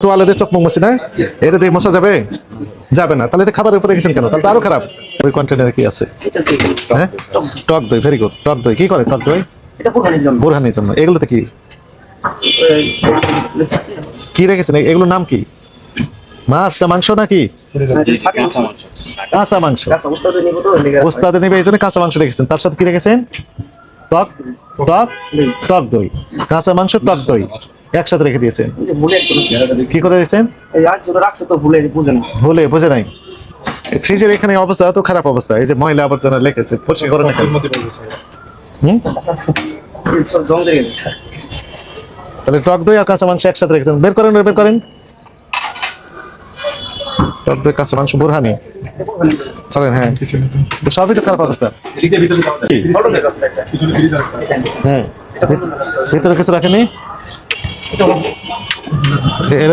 তোয়ালে চোখ মুখ না? এটা দিয়ে মশা যাবে? যাবে না। তাহলে এটা খাবারের উপরে গেছেন কেন? তাহলে তো আরও খারাপ। ওই কন্টেনারে কি আছে? হ্যাঁ? টক দই ভেরি গুড টক দই। কি করে টক দই? কোরবানির জন্য। এগুলোতে কি? কি রেখেছেন? এগুলোর নাম কি? মাছ না মাংস নাকি? কাঁচা মাংস। উস্তাদ নেবে এই জন্য কাঁচা মাংস রেখেছেন। তার সাথে কি রেখেছেন? টক টক টক দই। কাঁচা মাংস টক দই। একসাথে রেখে দিয়েছেন। কি করে দিয়েছেন? তো ভুলে বুঝে নাই। ফ্রিজের এখানে অবস্থা এত খারাপ অবস্থা। এই যে ময়লা আবর্জনা লেখেছে পরিষ্কার করে না তাহলে টক দই আর কাঁচা মাংস একসাথে রেখেছেন বের করেন বের করেন। কাঁচা মাংস বোরহানি চলেন হ্যাঁ। সবই তো খারাপ অবস্থা। হ্যাঁ। ভিতরে কিছু রাখেনি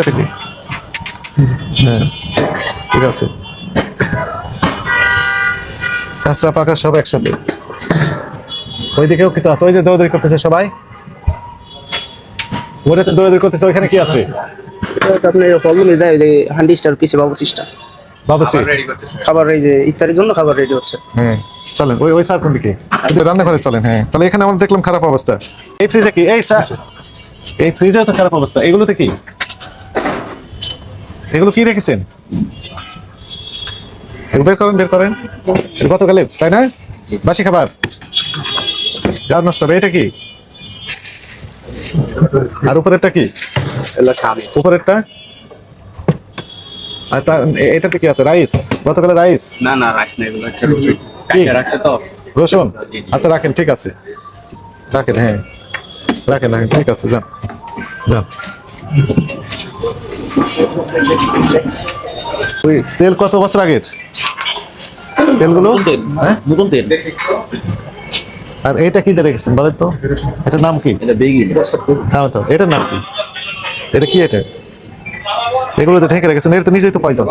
থেকে হ্যাঁ ঠিক আছে। কাঁচা পাকা সব একসাথে। ওইদিকেও কিছু আছে। ওই যে দৌড়দৌড়ি করতেছে সবাই। ওরে তো দৌড়দৌড়ি করতেছে ওইখানে কি আছে? এটা আপনি দেয় যে হান্ডি স্টার পিসে বাবু সিস্টার খাবার এই যে ইত্যাদির জন্য খাবার রেডি হচ্ছে। হ্যাঁ চলেন ওই ওই স্যার কোন দিকে? রান্নাঘরে চলেন হ্যাঁ। তাহলে এখানে আমরা দেখলাম খারাপ অবস্থা। এই ফ্রিজে কি? এই স্যার এই ফ্রিজে তো খারাপ অবস্থা। এগুলোতে কি? এগুলো কি রেখেছেন? এগুলো বের করেন বের করেন। গতকালে তাই না? বাসি খাবার। গাছ নষ্ট হবে এটা কি? আর উপরেরটা কি? উপরেরটা? আর তা এটাতে কি আছে? রাইস? গতকালে রাইস? না না রাইস না এগুলো একটা রসুন। কাটে রাখছে তো। রসুন? আচ্ছা রাখেন ঠিক আছে। রাখেন হ্যাঁ। রাখেন রাখেন ঠিক আছে যান। যান। ওই তেল কত বছর আগের? তেলগুলো? হ্যাঁ? নতুন তেল। আর এটা কি রেখেছেন বলেন তো। এটার নাম কি? এটা বেগিন। হ্যাঁ তো। এটার নাম কি? এটা কি এটা? এগুলো তো ঠেকে রেখেছেন এটা তো নিজেই তো পয়জন।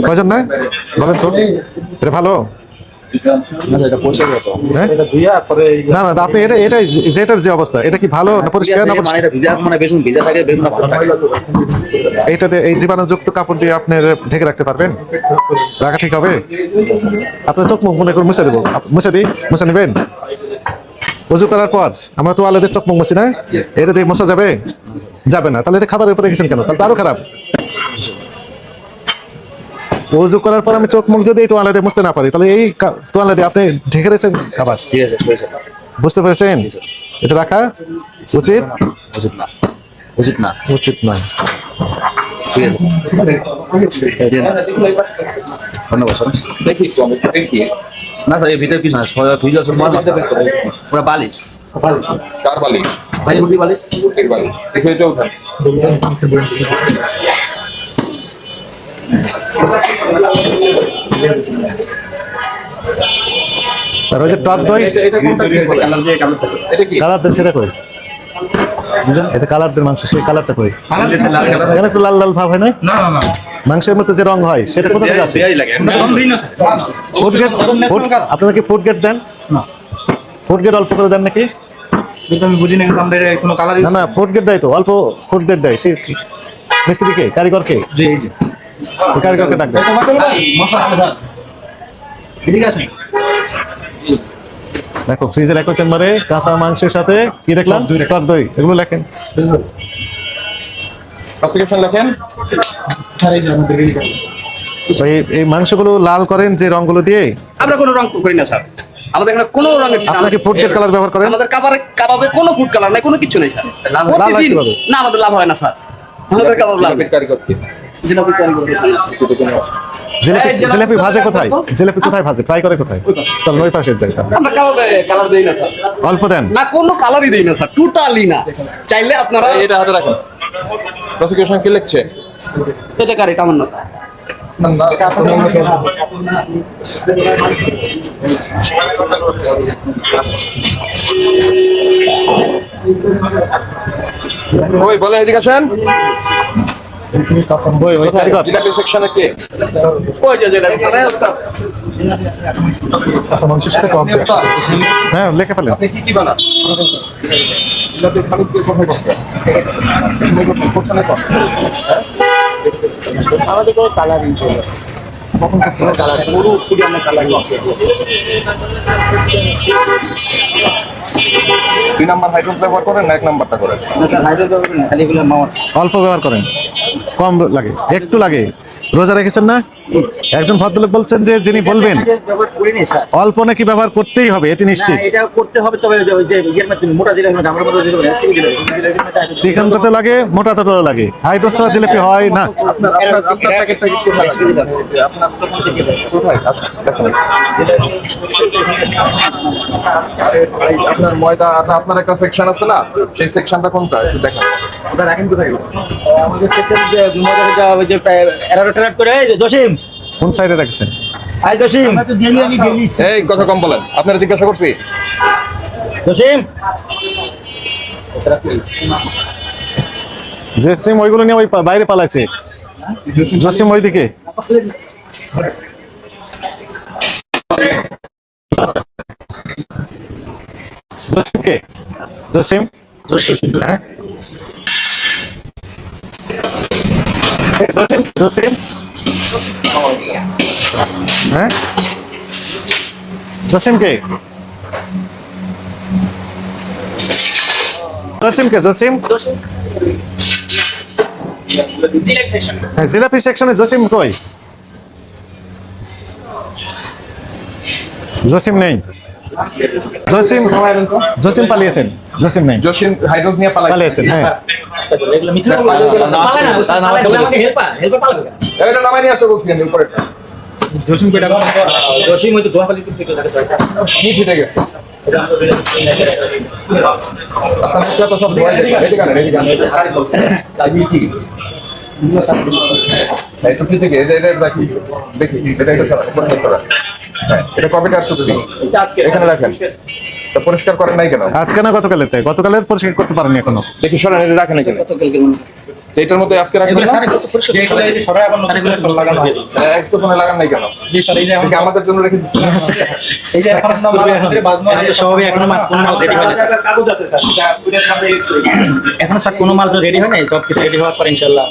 পয়জন না? বলেন তো এটা ভালো? এটা পচে গেল হ্যাঁ? না না আপনি এটা এটাই যেটার যে অবস্থা এটা কি ভালো না পরিষ্কার না মানে পরিষ্কার? এটা ভিজা মানে বেগুন ভিজা থাকে বেগুন ভালো থাকে। এইটাতে এই জীবাণুযুক্ত কাপড় দিয়ে আপনি ঢেকে রাখতে পারবেন? রাখা ঠিক হবে? আপনার চোখ মুখ মনে করে মুছে দেবো। আপ- মুছে দিই মুছে নেবেন? উজু করার পর আমরা তো আলাদা চোখ মুখ না? এটা দিয়ে মশা যাবে? যাবে না। তাহলে এটা খাবারের উপরে গেছেন কেন? তাহলে তো আরও খারাপ। উজু করার পর আমি চোখ মুখ যদি এই তোয়ালা দিয়ে মুছতে না পারি তাহলে এই তোয়ালা দিয়ে আপনি ঢেকে রেখেছেন খাবার? ঠিক আছে বুঝতে পেরেছেন? এটা রাখা উচিত? উচিত না। উচিত না। উচিত নয়। ঠিক আছে। ধন্যবাদ দেখি। না স্যার এর ভিতরে কিছু না সব মাল পুরো বালিশ। কার বালিশ? ভাই মুরগি বালিশ। বালিশ। দেখে আর ওই যে টক দই এটা কি? কালার দেন সেটা কই? এটা কালার দেন মাংস সেই কালারটা কই? একটু লাল লাল ভাব হয় না না না। মাংসের মধ্যে যে রং হয় সেটা কোথা থেকে আসে? ফুড গেট আপনারা কি ফুড গেট দেন? ফুড গেট অল্প করে দেন নাকি? আমি বুঝি না কোনো কালার না না ফুড গেট দেয় তো অল্প ফুড গেট দেয়। সে মিস্ত্রিকে কারিগরকে জি এই যে। কারিগরকে ডাক দেয় দেখো ফ্রিজের একো চেম্বারে কাঁচা মাংসের সাথে কি দেখলাম? টক দই। এগুলো লেখেন। প্রেসক্রিপশন লেখেন? এই- এই মাংসগুলো লাল করেন যে রংগুলো দিয়ে? আমরা কোনো রং করি না স্যার। আমাদের এখানে কোনো রঙের আপনারা ফুড কালার ব্যবহার করেন? আমাদের কাবাবে কাবাবে কোনো ফুড কালার নাই কোনো কিছু নাই স্যার? না আমাদের লাভ হয় না স্যার। আমাদের কাবাব জিলাপি ভাজে কোথায় কোথায়? জিলাপি কোথায় ভাজে? ফ্রাই করে কোথায়? চল ওই পাশে যাই। আমরা কাবাবে কালার দেই না স্যার। অল্প দেন। না কোনো কালারই দেই না স্যার। টোটালি না। চাইলে আপনারা এটা হাতে রাখেন। প্রসিকিউশন কি লিখছে? এটা কার? এটা আমার না। ওই বলে এদিকে আসেন। ওই ওই জিলাপি সেকশনে কে? ওই যে মাংসের সাথে হ্যাঁ লেখে ফেলেন। আপনি কি বানান? আমাদের কোনো কালারিং চলে কখন কখনো কালার পুরো পুরো কালারিং দুই নাম্বার হাইড্রোস ব্যবহার করেন না এক নাম্বারটা করেন? খালি এগুলো অল্প ব্যবহার করেন। কম লাগে একটু লাগে। রোজা রেখেছেন না একজন ভদ্রলোক বলছেন যে যিনি বলবেন অল্প নাকি ব্যবহার করতেই হবে এটি না নিশ্চিত এটা করতে হবে তবে ওই যে ইয়ের মধ্যে মোটা জিনিস মধ্যে আমরা মোটা চিকেনটাতে লাগে লাগে ছাড়া জিলিপি হয় না আপনার আচ্ছা, ময়দা আপনার একটা সেকশন আছে না সেই সেকশনটা কোনটা একটু দেখেন রাখেন কোথায় আমাদের ক্ষেত্রে যে মজা মজা ওই যে এরারো টেরাট করে। এই যে জসিম। কোন সাইডে রেখেছেন আই জসিম। তো ডেলি আমি ডেলি এই কথা কম বলেন। আপনারা জিজ্ঞাসা করছি। জসিম। জসিম ওইগুলো নিয়ে ওই বাইরে পালাইছে। জসিম ওইদিকে। জসিম? কে জসিম। হ্যাঁ? এই জসিম জসিম হ্যাঁ জসিম কে জসিম কে জসিম হ্যাঁ জিলাপি সেকশনে জসিম কই জসিম নেই জসিম জসিম পালিয়েছেন জসিম নেই জসিম হাইড্রোস নিয়ে পালাই পালিয়েছেন হ্যাঁ জসিম জসিম হয়তো থেকে কি ফিটে গেছে। সব রেডি রেডি লাগি কি? থেকে এটা দেখি এটা এটা করা এটা কবে কাজ করতে এখানে রাখেন। তো পরিষ্কার করেন নাই কেন? আজকে না গতকালের তাই? গতকালের পরিষ্কার করতে পারেনি এখনও। দেখি সরেন এটা রাখেন এখানে। মধ্যে আজকে না? সব লাগানো নাই কেন? জি স্যার এই যে আমাদের জন্য রেখে এই যে এখন মাল বাজমা সবই এখনও মাল কোনো মাল রেডি হয় না স্যার। কাগজ আছে স্যার। এখন স্যার কোনো মাল তো রেডি হয় নাই সব কিছু রেডি হওয়ার পর ইনশাআল্লাহ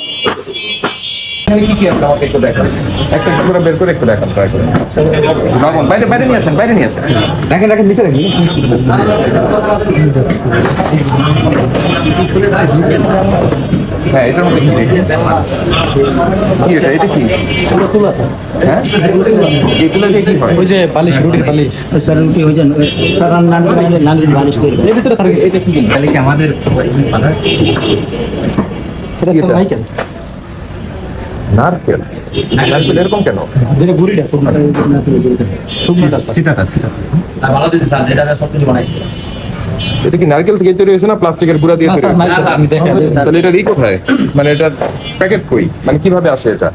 এখানে কি কি আছে আমাকে একটু দেখান। একটা একটা করে বের করে একটু দেখান ট্রাই করে মামুন বাইরে বাইরে নিয়ে আসেন বাইরে নিয়ে আসেন। দেখেন দেখেন নিচে রাখি হ্যাঁ এটার মধ্যে কি কি এটা? এটা কি? হ্যাঁ? এগুলো দিয়ে কি হয়? ওই যে বালিশ রুটির বালিশ। স্যার কি হয়ে যান স্যার নান নান বালিশ করে এর ভিতরে স্যার এটা কি তাহলে কি আমাদের এটা? স্যার নাই কেন নারকেল? নারকেল এরকম কেন? যেটা গুড়িটা শুকনাটা। শুকনাটা। সিটাটা সিটাটা আর ভালো দিতে স্যার এটা সব বানাই এটা কি নারকেল থেকে তৈরি হয়েছে না প্লাস্টিকের গুঁড়া দিয়ে তৈরি হয়েছে? তাহলে এটা ই কোথায়? মানে এটা প্যাকেট কই? মানে কীভাবে আসে এটা?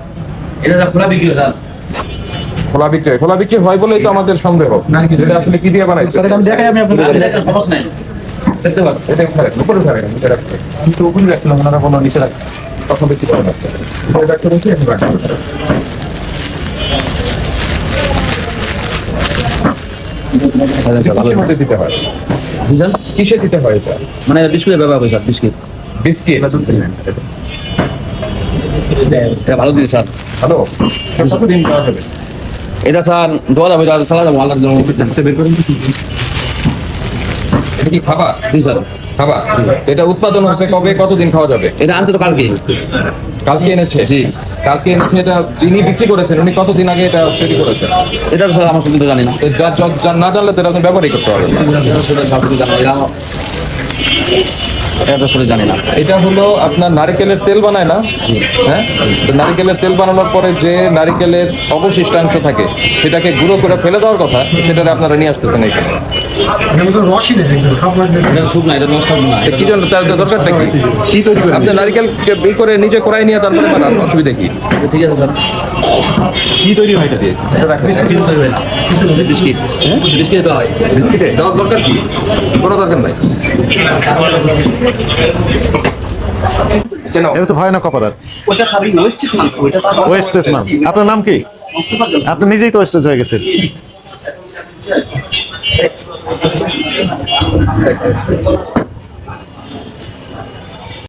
এটা খোলা বিক্রি হয় স্যার। খোলা বিক্রি খোলা বিক্রি হয় বলেই তো আমাদের সন্দেহ। এটা আসলে কি দিয়ে বানাইছে? স্যার এটা আমি দেখাই আমি আপনাদের সমস্যা নাই। দেখতে পাবেন এটা উপরে এটা রাখতে। রাখছিলাম ওনারা কোনো নিচে রাখ তখন বিক্রি করা যাচ্ছে এটা একটা এখন রাখা আছে। কিসের মধ্যে দিতে হয়? কিসে দিতে হয় এটা? মানে বিস্কুটের ব্যবহার করি স্যার বিস্কিট। বিস্কিট? এটা ভালো দিতে স্যার। হবে এটা স্যার দোয়া যাবে চালা যাব আল্লাহ বের করেন এটা কি খাবার? জি স্যার। খাবার? এটা উৎপাদন হচ্ছে কবে? কতদিন খাওয়া যাবে? এটা আনতে তো কালকে। কালকে এনেছে? জি। কালকে এনেছে এটা যিনি বিক্রি করেছেন উনি কতদিন আগে এটা তৈরি করেছেন? এটা স্যার আমার সঙ্গে জানি না। যা- যা- না জানলে তো আপনি ব্যবহারই করতে পারবেন। এটা আসলে জানি না। এটা হলো আপনার নারকেলের তেল বানায় না? হ্যাঁ? তো নারকেলের তেল বানানোর পরে যে নারকেলের অবশিষ্টাংশ থাকে সেটাকে গুঁড়ো করে ফেলে দেওয়ার কথা সেটা আপনারা নিয়ে আসতেছেন এখানে কি জন্য? তার দরকারটা কি? কি তৈরি আপনি নারকেলকে ই করে নিজে করাই নিয়ে তারপরে বানান অসুবিধা কি? ঠিক আছে স্যার। কি তৈরি হয় এটা দিয়ে? Biscuit biscuit. হয়? দেওয়ার দরকার কি? কোনো দরকার নাই? এটা তো ভয়ানক অপরাধ। ওয়েস্টেজ ম্যাম আপনার নাম কি? আপনি নিজেই তো ওয়েস্টেজ হয়ে গেছেন।